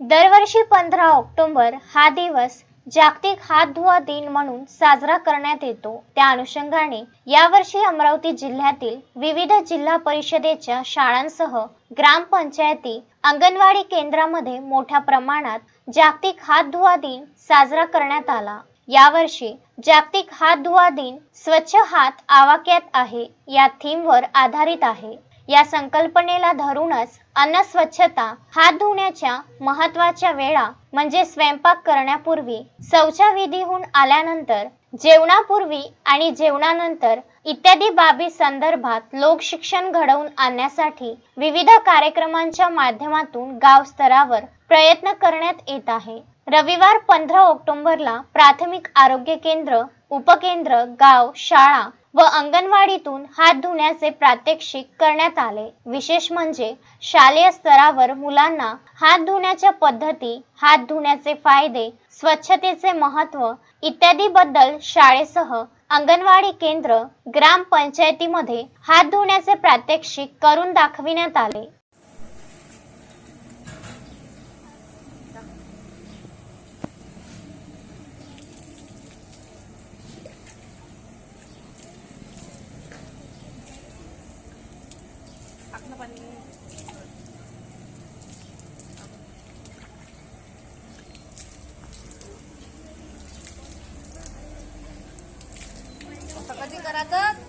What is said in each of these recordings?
दरवर्षी पंधरा ऑक्टोबर हा दिवस जागतिक हात धुवा दिन म्हणून साजरा करण्यात येतो. त्या अनुषंगाने यावर्षी अमरावती जिल्ह्यातील विविध जिल्हा परिषदेच्या शाळांसह ग्रामपंचायती अंगणवाडी केंद्रामध्ये मोठ्या प्रमाणात जागतिक हात धुवा दिन साजरा करण्यात आला. यावर्षी जागतिक हात धुवा दिन स्वच्छ हात आवाक्यात आहे. या थीमवर आधारित आहे. या संकल्पनेला धरूनच अन्न स्वच्छता हात धुण्याच्या महत्त्वाच्या वेळा म्हणजे स्वयंपाक करण्यापूर्वी शौचविधीहून आल्यानंतर जेवणापूर्वी आणि जेवणानंतर इत्यादी बाबी संदर्भात लोकशिक्षण घडवून आणण्यासाठी विविध कार्यक्रमांच्या माध्यमातून गाव स्तरावर प्रयत्न करण्यात येत आहे. रविवार पंधरा ऑक्टोबरला प्राथमिक आरोग्य केंद्र उपकेंद्र गाव शाळा व अंगणवाडीतून हात धुण्याचे प्रात्यक्षिक करण्यात आले. विशेष म्हणजे शालेय स्तरावर मुलांना हात धुण्याच्या पद्धती हात धुण्याचे फायदे स्वच्छतेचे महत्त्व इत्यादीबद्दल शाळेसह अंगणवाडी केंद्र ग्रामपंचायतीमध्ये हात धुण्याचे प्रात्यक्षिक करून दाखविण्यात आले. कधी करायचं?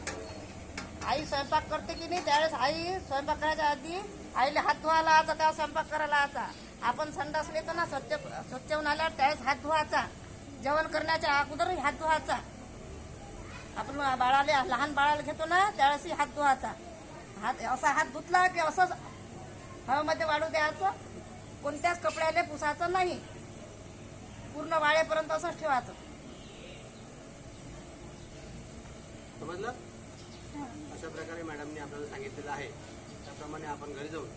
आई स्वयंपाक करते की नाही? त्यावेळेस आई स्वयंपाक करायच्या आधी आईला हात धुवायला आता तेव्हा स्वयंपाक करायला लावायचा. आपण संडास येतो ना स्वच्छ स्वच्छ होऊन आल्यावर त्यावेळेस हात धुवायचा. जेवण करण्याच्या अगोदर हात धुवायचा. आपण बाळाला लहान बाळाला घेतो ना त्यावेळेस हात धुवायचा. हात असा हात धुतला की असंच हवेमध्ये वाढू द्यायचं. कोणत्याच कपड्याला पुसायचं नाही. पूर्ण वाळेपर्यंत असंच ठेवायचं. समजलं? अशा प्रकारे मॅडमने आपल्याला सांगितलेलं आहे. त्याप्रमाणे आपण घरी जाऊन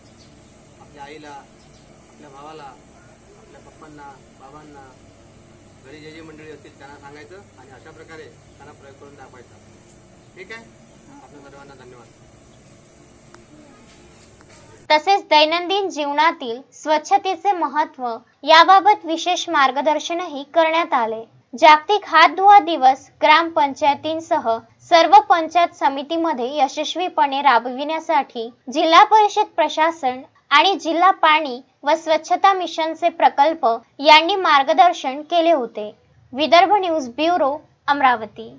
आपल्या आईला आपल्या भावाला आपल्या पप्पांना बाबांना घरी जे जे मंडळी असतील त्यांना सांगायचं आणि अशा प्रकारे त्यांना प्रयोग करून दाखवायचा. ठीक आहे? आपल्या सर्वांना धन्यवाद. तसेच दैनंदिन जीवनातील स्वच्छतेचे महत्त्व याबाबत विशेष मार्गदर्शनही करण्यात आले. जागतिक हात धुवा दिवस ग्रामपंचायतींसह सर्व पंचायत समितीमध्ये यशस्वीपणे राबविण्यासाठी जिल्हा परिषद प्रशासन आणि जिल्हा पाणी व स्वच्छता मिशनचे प्रकल्प यांनी मार्गदर्शन केले होते. Vidarbha news bureau Amravati.